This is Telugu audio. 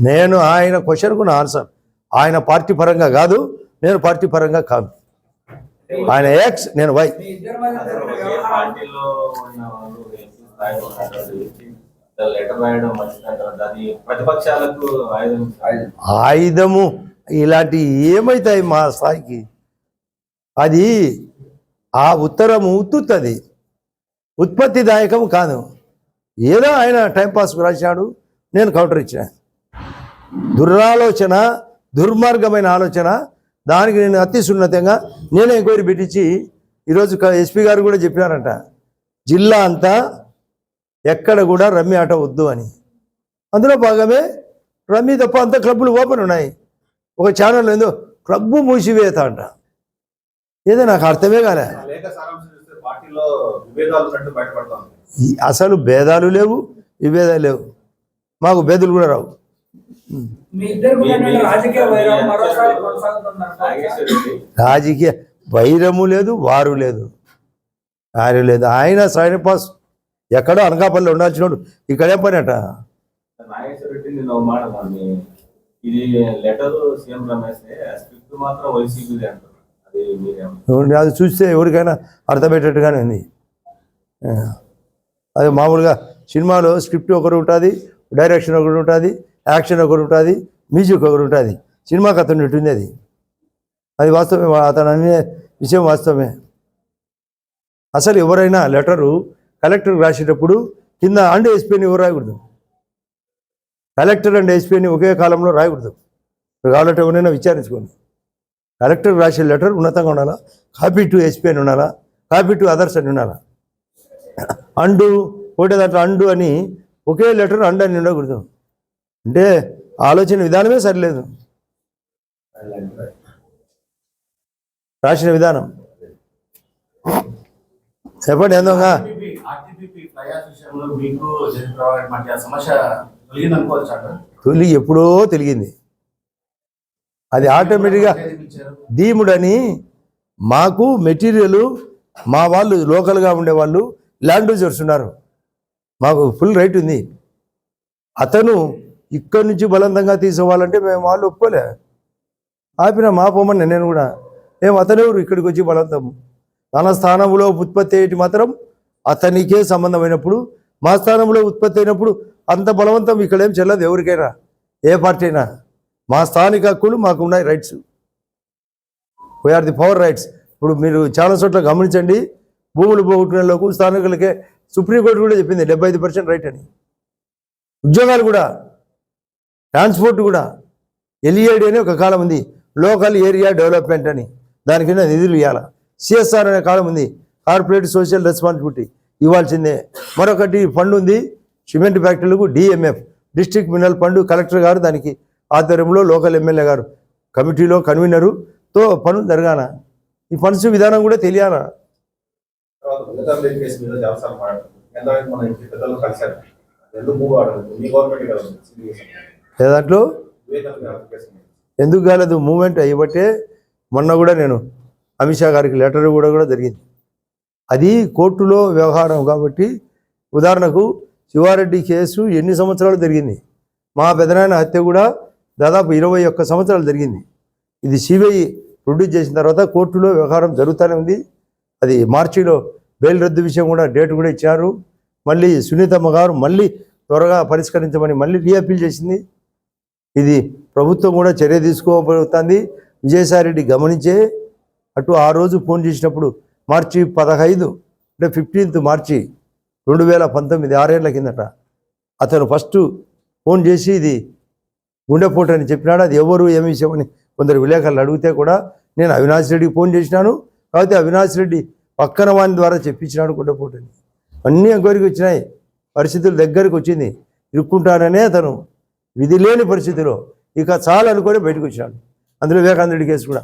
నేను ఆయన క్వశ్చన్కు నా ఆన్సర్. ఆయన పార్టీ పరంగా కాదు నేను పార్టీ పరంగా కాదు. ఆయన ఎక్స్ నేను వై ఆయుధము. ఇలాంటి ఏమవుతాయి మా స్థాయికి? అది ఆ ఉత్తరము ఉత్తుత్తది ఉత్పత్తిదాయకం కాదు. ఏదో ఆయన టైంపాస్కు రాసినాడు నేను కౌంటర్ ఇచ్చిన. దురాలోచన దుర్మార్గమైన ఆలోచన. దానికి నేను అతి సున్నతంగా నేను ఎంక్వైరీ పెట్టించి ఈరోజు ఎస్పీ గారు కూడా చెప్పినారంట. జిల్లా అంతా ఎక్కడ కూడా రమ్మి ఆట వద్దు అని. అందులో భాగమే రమ్మీ తప్ప అంత క్లబ్బులు ఓపెన్ ఉన్నాయి. ఒక ఛానల్ ఏందో క్లబ్బు మూసివేత అంట ఏదో నాకు అర్థమే కాలే. అసలు భేదాలు లేవు విభేదాలు లేవు. మాకు భేదులు కూడా రావు మీ ఇద్దరి మధ్య మీ- రాజకీయ వైరము లేదు వారు లేదు వారు లేదు. ఆయన సైన్ పాస్ ఎక్కడో అనకాపల్లి ఉండాల్సినోడు ఇక్కడే పని అట అది చూస్తే ఎవరికైనా అర్థమయ్యేటట్టుగానే ఉంది. అది మామూలుగా సినిమాలో స్క్రిప్ట్ ఒకరు ఉంటుంది డైరెక్షన్ ఒకటి ఉంటుంది యాక్షన్ ఒకటి ఉంటుంది మ్యూజిక్ ఒకటి ఉంటుంది సినిమా కథ ఉంటుంది అది అది వాస్తవమే అతను అనే విషయం వాస్తవమే. అసలు ఎవరైనా లెటరు కలెక్టర్కి రాసేటప్పుడు కింద అండ్ ఎస్పీని ఎవరు రాయకూడదు? కలెక్టర్ అండ్ ఎస్పీని ఒకే కాలంలో రాయకూడదు. కావాలంటే ఎవరైనా విచారించుకోండి. కలెక్టర్ రాసే లెటర్ ఉన్నతంగా ఉండాలా? కాపీ టు ఎస్పీ అని ఉండాలా? కాపీ టు అదర్స్ అని ఉండాలా? అండు ఒకటే దాంట్లో అండు అని ఒకే లెటర్ అండు అని ఉండకూడదు. అంటే ఆలోచన విధానమే సరిలేదు. రాసిన విధానం. చెప్పండి అంటారు? తొలి ఎప్పుడో తెలిగింది. అది ఆటోమేటిక్గా డీముడని మాకు మెటీరియల్ మా వాళ్ళు లోకల్గా ఉండేవాళ్ళు ల్యాండ్ యూజర్స్ ఉన్నారు. మాకు ఫుల్ రైట్ ఉంది. అతను ఇక్కడి నుంచి బలవంతంగా తీసుకోవాలంటే మేము వాళ్ళు ఒప్పుకోలే. ఆపిన మా పోమని నేను కూడా ఏం అతనెవరు ఇక్కడికి వచ్చి బలవంతం తన స్థానంలో ఉత్పత్తి అయ్యేటి మాత్రం అతనికే సంబంధమైనప్పుడు మా స్థానంలో ఉత్పత్తి అయినప్పుడు అంత బలవంతం ఇక్కడేం చెల్లదు ఎవరికైనా ఏ పార్టీ అయినా. మా స్థానిక హక్కులు మాకు ఉన్నాయి rights we are the power rights ఇప్పుడు మీరు చాలా చోట్ల గమనించండి భూములు పోగొట్టుకునేలోకు స్థానికులకే సుప్రీంకోర్టు కూడా చెప్పింది డెబ్బై ఐదు పర్సెంట్ రైట్ అని. ఉద్యోగాలు కూడా ట్రాన్స్పోర్ట్ కూడా ఎల్ఈఐడి అని ఒక కాలం ఉంది. లోకల్ ఏరియా డెవలప్మెంట్ అని. దాని కింద నిధులు ఇవ్వాలి సిఎస్ఆర్ అనే కాలం ఉంది. కార్పొరేట్ సోషల్ రెస్పాన్సిబిలిటీ ఇవ్వాల్సిందే. మరొకటి ఫండ్ ఉంది. Cement ఫ్యాక్టరీలకు DMF district mineral fund collector గారు దానికి ఆధ్వర్యంలో లోకల్ ఎమ్మెల్యే గారు కమిటీలో కన్వీనరుతో పనులు జరగాల. ఈ ఫండ్స్ విధానం కూడా తెలియాలా. తర్వాత ఏ దాంట్లో. ఎందుకు కాలేదు? మూమెంట్ అయ్యబట్టే మొన్న కూడా నేను అమిత్ షా గారికి లెటర్ కూడా కూడా జరిగింది. అది కోర్టులో వ్యవహారం కాబట్టి ఉదాహరణకు శివారెడ్డి కేసు ఎన్ని సంవత్సరాలు జరిగింది? మా పెదనాయన హత్య కూడా దాదాపు ఇరవై ఒక్క సంవత్సరాలు జరిగింది. ఇది సిబిఐ ప్రొడ్యూస్ చేసిన తర్వాత కోర్టులో వ్యవహారం జరుగుతూనే ఉంది. అది మార్చిలో బెయిల్ రద్దు విషయం కూడా డేట్ కూడా ఇచ్చారు. మళ్ళీ సునీతమ్మ గారు మళ్ళీ త్వరగా పరిష్కరించమని మళ్ళీ రీఅపీల్ చేసింది. ఇది ప్రభుత్వం కూడా చర్య తీసుకోబోతుంది విజయసాయిరెడ్డి గమనించే అటు ఆ రోజు ఫోన్ చేసినప్పుడు మార్చి పదహైదు అంటే ఫిఫ్టీన్త్ మార్చి రెండు వేల పంతొమ్మిది ఆరేళ్ళ కిందట అతను ఫస్ట్ ఫోన్ చేసి ఇది గుండెపోటు అని చెప్పినాడు. అది ఎవరు ఏమి విషయమని కొందరు విలేకరులు అడిగితే కూడా నేను అవినాష్ రెడ్డికి ఫోన్ చేసినాను. కాకపోతే అవినాష్ రెడ్డి పక్కన వాని ద్వారా చెప్పించినాడు గుండెపోటు అని. అన్నీ ఎంక్వైరీకి వచ్చినాయి. పరిస్థితులు దగ్గరికి వచ్చింది. ఇరుక్కుంటాననే అతను విధి లేని పరిస్థితిలో ఇక చాలనుకొని బయటకు వచ్చినాడు అందులో వివేకానందుడి కేసు కూడా.